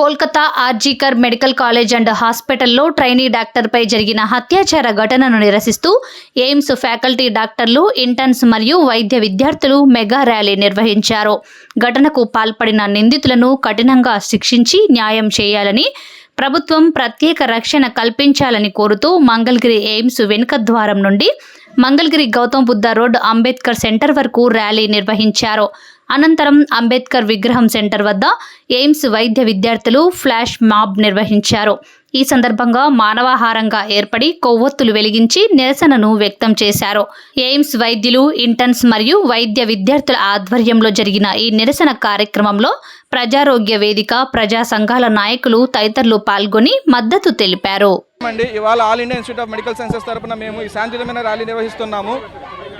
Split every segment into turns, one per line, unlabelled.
Kolkata RG Kar medical college and హాస్పిటల్లో trainee డాక్టర్పై జరిగిన హత్యాచార ఘటనను నిరసిస్తూ ఎయిమ్స్ ఫ్యాకల్టీ డాక్టర్లు ఇంటర్న్స్ మరియు వైద్య విద్యార్థులు మెగా ర్యాలీ నిర్వహించారు. ఘటనకు పాల్పడిన నిందితులను కఠినంగా శిక్షించి న్యాయం చేయాలని ప్రభుత్వం ప్రత్యేక రక్షణ కల్పించాలని కోరుతూ మంగళగిరి ఎయిమ్స్ వెనుక ద్వారం నుండి మంగళగిరి గౌతమ్ బుద్ధ రోడ్ అంబేద్కర్ సెంటర్ వరకు ర్యాలీ నిర్వహించారు. అనంతరం అంబేద్కర్ విగ్రహం సెంటర్ వద్ద ఎయిమ్స్ వైద్య విద్యార్థులు ఫ్లాష్ మాబ్ నిర్వహించారు. ఈ సందర్భంగా మానవాహారంగా ఏర్పడి కొవ్వొత్తులు వెలిగించి నిరసనను వ్యక్తం చేశారు. ఎయిమ్స్ వైద్యులు ఇంటర్న్స్ మరియు వైద్య విద్యార్థుల ఆధ్వర్యంలో జరిగిన ఈ నిరసన కార్యక్రమంలో ప్రజారోగ్య వేదిక ప్రజా సంఘాల నాయకులు తదితరులు పాల్గొని మద్దతు తెలిపారు.
అండి ఇవాళ All India Institute of Medical Sciences తరపున మేము ఈ శాంతియుతమైన ర్యాలీ నిర్వహిస్తున్నాము.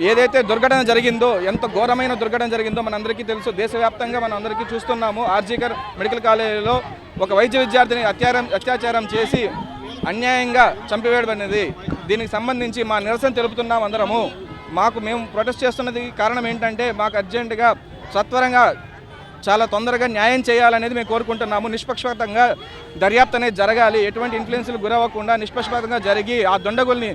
ఏదైతే దుర్ఘటన జరిగిందో ఎంత ఘోరమైన దుర్ఘటన జరిగిందో మనందరికీ తెలుసు. దేశవ్యాప్తంగా మనం అందరికీ చూస్తున్నాము ఆర్జీకర్ మెడికల్ కాలేజీలో ఒక వైద్య విద్యార్థిని అత్యారం అత్యాచారం చేసి అన్యాయంగా చంపివేయబడినది. దీనికి సంబంధించి మా నిరసన తెలుపుతున్నాం అందరము. మాకు మేము ప్రొటెస్ట్ చేస్తున్నది కారణం ఏంటంటే మాకు అర్జెంటుగా సత్వరంగా చాలా తొందరగా న్యాయం చేయాలనేది మేము కోరుకుంటున్నాము. నిష్పక్షపాతంగా దర్యాప్తు అనేది జరగాలి. ఎటువంటి ఇన్ఫ్లుయెన్స్లు గురవ్వకుండా నిష్పక్షపాతంగా జరిగి ఆ దొండగుల్ని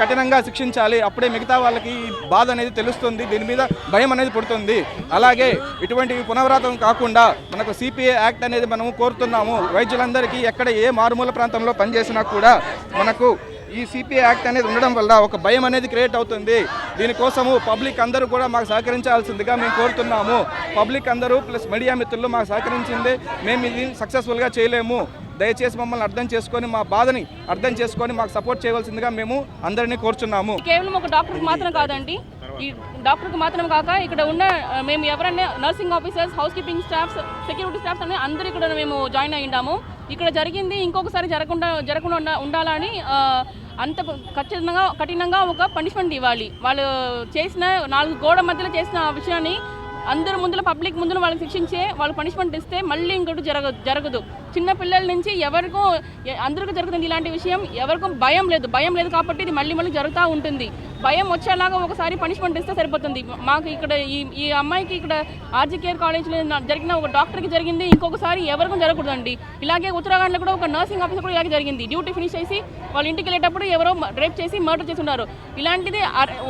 కఠినంగా శిక్షించాలి. అప్పుడే మిగతా వాళ్ళకి బాధ అనేది తెలుస్తుంది. దీని మీద భయం అనేది పుడుతుంది. అలాగే ఇటువంటి పునరావృతం కాకుండా మనకు సిపిఐ యాక్ట్ అనేది మనము కోరుతున్నాము. వైద్యులందరికీ ఎక్కడ ఏ మారుమూల ప్రాంతంలో పనిచేసినా కూడా మనకు ఈ సిపిఐ యాక్ట్ అనేది ఉండడం వల్ల ఒక భయం అనేది క్రియేట్ అవుతుంది. దీనికోసము పబ్లిక్ అందరూ కూడా మాకు సహకరించాల్సిందిగా మేము కోరుతున్నాము. పబ్లిక్ అందరూ ప్లస్ మీడియా మిత్రులు మాకు సహకరించింది. మేము ఇది సక్సెస్ఫుల్గా చేయలేము. దయచేసి మమ్మల్ని అర్థం చేసుకొని మా బాధని అర్థం చేసుకొని మాకు సపోర్ట్ చేయవలసిందిగా మేము అందరినీ కోరుచున్నాము.
కేవలం ఒక డాక్టర్కి మాత్రం కాదండి. ఈ డాక్టర్కి మాత్రం కాక ఇక్కడ ఉన్న మేము ఎవరైనా nursing officers housekeeping staffs security staffs అనే అందరూ ఇక్కడ మేము జాయిన్ అయ్యిండాము. ఇక్కడ జరిగింది ఇంకొకసారి జరగకుండా జరగకుండా ఉండాలని అంత ఖచ్చితంగా కఠినంగా ఒక పనిష్మెంట్ ఇవ్వాలి. వాళ్ళు చేసిన నాలుగు గోడ మధ్యలో చేసిన విషయాన్ని అందరి ముందులో పబ్లిక్ ముందు వాళ్ళని శిక్షించే వాళ్ళు పనిష్మెంట్ ఇస్తే మళ్ళీ ఇంకోటి జరగ జరగదు. చిన్న పిల్లల నుంచి ఎవరికో అందరికీ జరుగుతుంది ఇలాంటి విషయం ఎవరికో భయం లేదు. భయం లేదు కాబట్టి ఇది మళ్ళీ మళ్ళీ జరుగుతూ ఉంటుంది. భయం వచ్చేలాగా ఒకసారి పనిష్మెంట్ ఇస్తే సరిపోతుంది. మాకు ఇక్కడ ఈ ఈ అమ్మాయికి ఇక్కడ ఆర్జీ కేర్ కాలేజ్లో జరిగిన ఒక డాక్టర్కి జరిగింది ఇంకొకసారి ఎవరికి జరగకూడదండి. ఇలాగే ఉత్తరాఖండ్లో కూడా ఒక నర్సింగ్ ఆఫీసర్ కూడా ఇలాగే జరిగింది. డ్యూటీ ఫినిష్ చేసి వాళ్ళు ఇంటికి వెళ్ళేటప్పుడు ఎవరో రేప్ చేసి మర్డర్ చేస్తున్నారు. ఇలాంటిది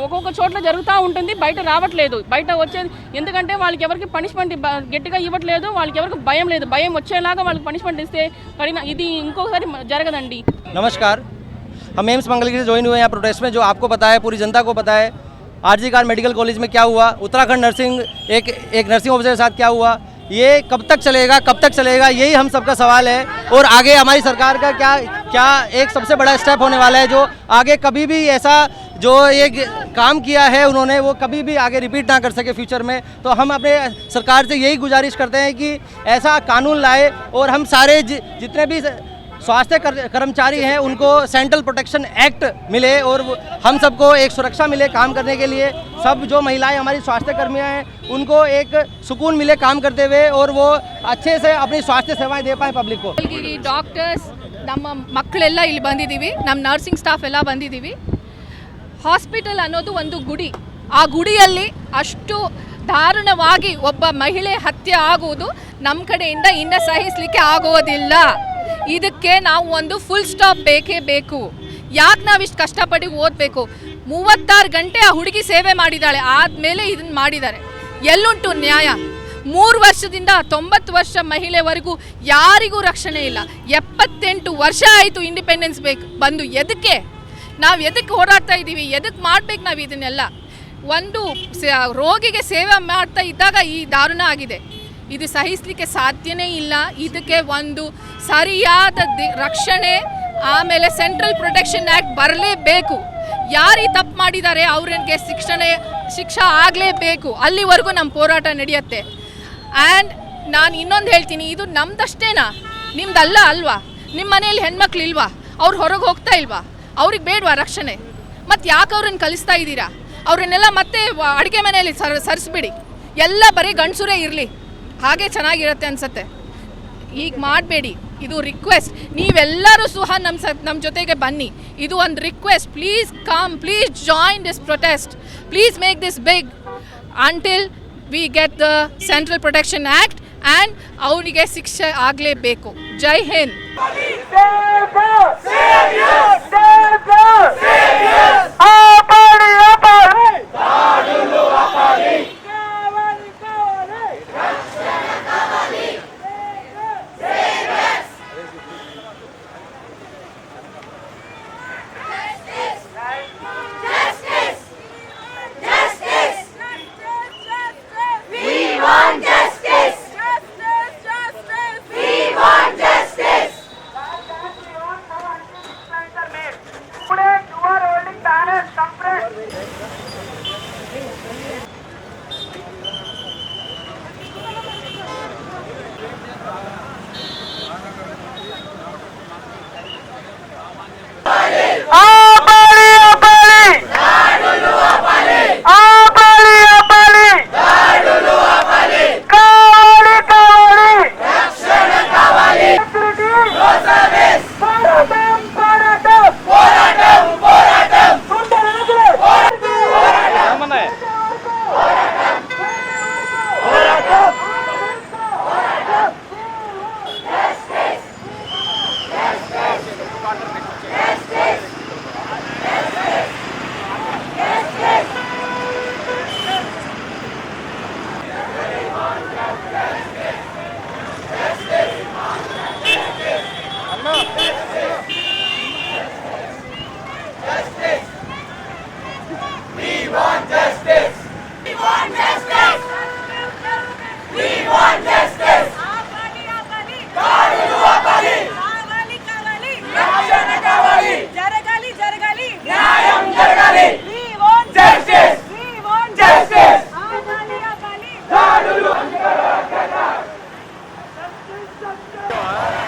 ఒక్కొక్క చోట్ల జరుగుతూ ఉంటుంది బయట రావట్లేదు. బయట వచ్చేది ఎందుకంటే వాళ్ళకి ఎవరికి పనిష్మెంట్ గట్టిగా ఇవ్వట్లేదు వాళ్ళకి ఎవరికి భయం లేదు. భయం వచ్చేలాగా వాళ్ళకి పనిష్మెంట్ ఇస్తే కడిగిన ఇది ఇంకొకసారి జరగదండి.
నమస్కారం. हम एम्स मंगलगिरी से ज्वाइन हुए यहाँ प्रोटेस्ट में, जो आपको पता है पूरी जनता को पता है आरजी कार मेडिकल कॉलेज में क्या हुआ? उत्तराखंड नर्सिंग एक एक नर्सिंग ऑफिसर के साथ क्या हुआ? ये कब तक चलेगा? कब तक चलेगा? यही हम सबका सवाल है। और आगे हमारी सरकार का क्या क्या एक सबसे बड़ा स्टेप होने वाला है, जो आगे कभी भी ऐसा, जो एक काम किया है उन्होंने, वो कभी भी आगे रिपीट ना कर सके फ्यूचर में। तो हम अपने सरकार से यही गुजारिश करते हैं कि ऐसा कानून लाए और हम सारे जितने भी स्वास्थ्य कर- कर्मचारी हैं उनको सेंट्रल प्रोटेक्शन एक्ट मिले और वो- हम सबको एक सुरक्षा मिले काम करने के लिए सब जो महिलाएं हमारी स्वास्थ्य कर्मियां हैं उनको एक सुकून मिले काम करते हुए और वो अच्छे से अपनी स्वास्थ्य सेवाएं दे पाएं पब्लिक को
ಈ ಡಾಕ್ಟರ್ಸ್ ನಮ್ಮ ಮಕ್ಕಳೆಲ್ಲ ಇಲ್ಲಿ ಬಂದಿದ್ದೀವಿ ನಮ್ಮ ನರ್ಸಿಂಗ್ ಸ್ಟಾಫ್ ಎಲ್ಲ ಬಂದಿದ್ದೀವಿ ಹಾಸ್ಪಿಟಲ್ ಅನ್ನೋದು ಒಂದು ಗುಡಿ ಆ ಗುಡಿಯಲ್ಲಿ ಅಷ್ಟು ದಾರುಣವಾಗಿ ಒಬ್ಬ ಮಹಿಳೆ ಹತ್ಯೆ ಆಗುವುದು ನಮ್ಮ ಕಡೆಯಿಂದ ಇನ್ನು ಸಹಿಸಲಿಕ್ಕೆ ಆಗೋದಿಲ್ಲ ಇದಕ್ಕೆ ನಾವು ಒಂದು ಫುಲ್ ಸ್ಟಾಪ್ ಬೇಕೇ ಬೇಕು. ಯಾಕೆ ನಾವು ಇಷ್ಟು ಕಷ್ಟಪಟ್ಟು ಓದಬೇಕು? ಮೂವತ್ತಾರು ಗಂಟೆ ಆ ಹುಡುಗಿ ಸೇವೆ ಮಾಡಿದ್ದಾಳೆ ಆದಮೇಲೆ ಇದನ್ನು ಮಾಡಿದ್ದಾರೆ ಎಲ್ಲುಂಟು ನ್ಯಾಯ. ಮೂರು ವರ್ಷದಿಂದ ತೊಂಬತ್ತು ವರ್ಷ ಮಹಿಳೆವರೆಗೂ ಯಾರಿಗೂ ರಕ್ಷಣೆ ಇಲ್ಲ. ಎಪ್ಪತ್ತೆಂಟು ವರ್ಷ ಆಯಿತು ಇಂಡಿಪೆಂಡೆನ್ಸ್ ಬೇಕು. ಬಂದು ಎದಕ್ಕೆ? ನಾವು ಎದಕ್ಕೆ ಹೋರಾಡ್ತಾ ಇದ್ದೀವಿ ಎದಕ್ಕೆ ಮಾಡ್ಬೇಕು ನಾವು ಇದನ್ನೆಲ್ಲ? ಒಂದು ರೋಗಿಗೆ ಸೇವೆ ಮಾಡ್ತಾ ಇದ್ದಾಗ ಈ ದಾರುಣ ಆಗಿದೆ. ಇದು ಸಹಿಸಲಿಕ್ಕೆ ಸಾಧ್ಯನೇ ಇಲ್ಲ. ಇದಕ್ಕೆ ಒಂದು ಸರಿಯಾದ ರಕ್ಷಣೆ, ಆಮೇಲೆ ಸೆಂಟ್ರಲ್ ಪ್ರೊಟೆಕ್ಷನ್ ಆ್ಯಕ್ಟ್ ಬರಲೇಬೇಕು. ಯಾರು ತಪ್ಪು ಮಾಡಿದ್ದಾರೆ ಅವ್ರಿಗೆ ಶಿಕ್ಷಣೆ, ಶಿಕ್ಷೆ ಆಗಲೇಬೇಕು. ಅಲ್ಲಿವರೆಗೂ ನಮ್ಮ ಹೋರಾಟ ನಡೆಯುತ್ತೆ. ಆ್ಯಂಡ್ ನಾನು ಇನ್ನೊಂದು ಹೇಳ್ತೀನಿ, ಇದು ನಮ್ದಷ್ಟೇನಾ? ನಿಮ್ದಲ್ಲ ಅಲ್ವಾ? ನಿಮ್ಮ ಮನೆಯಲ್ಲಿ ಹೆಣ್ಮಕ್ಳು ಇಲ್ವಾ? ಅವ್ರು ಹೊರಗೆ ಹೋಗ್ತಾ ಇಲ್ವಾ? ಅವ್ರಿಗೆ ಬೇಡವಾ ರಕ್ಷಣೆ? ಮತ್ತು ಯಾಕೆ ಅವ್ರನ್ನ ಕಲಿಸ್ತಾ ಇದ್ದೀರಾ ಅವರನ್ನೆಲ್ಲ ಮತ್ತೆ ಅಡುಗೆ ಮನೆಯಲ್ಲಿ ಸರ್, ಸರಿಸ್ಬಿಡಿ. ಎಲ್ಲ ಬರೀ ಗಂಡಸುರೇ ಇರಲಿ. ಹಾಗೆ ಚೆನ್ನಾಗಿರುತ್ತೆ ಅನ್ಸತ್ತೆ. ಈಗ ಮಾಡಬೇಡಿ. ಇದು ರಿಕ್ವೆಸ್ಟ್ ನೀವೆಲ್ಲರೂ ಸಹ ನಮ್ಮ ಸ ನಮ್ಮ ಜೊತೆಗೆ ಬನ್ನಿ. ಇದು ಒಂದು request please come please join this protest please make this big until we get the central protection act
and ಅವನಿಗೆ ಶಿಕ್ಷೆ ಆಗಲೇಬೇಕು. ಜೈ ಹಿಂದ್.
神！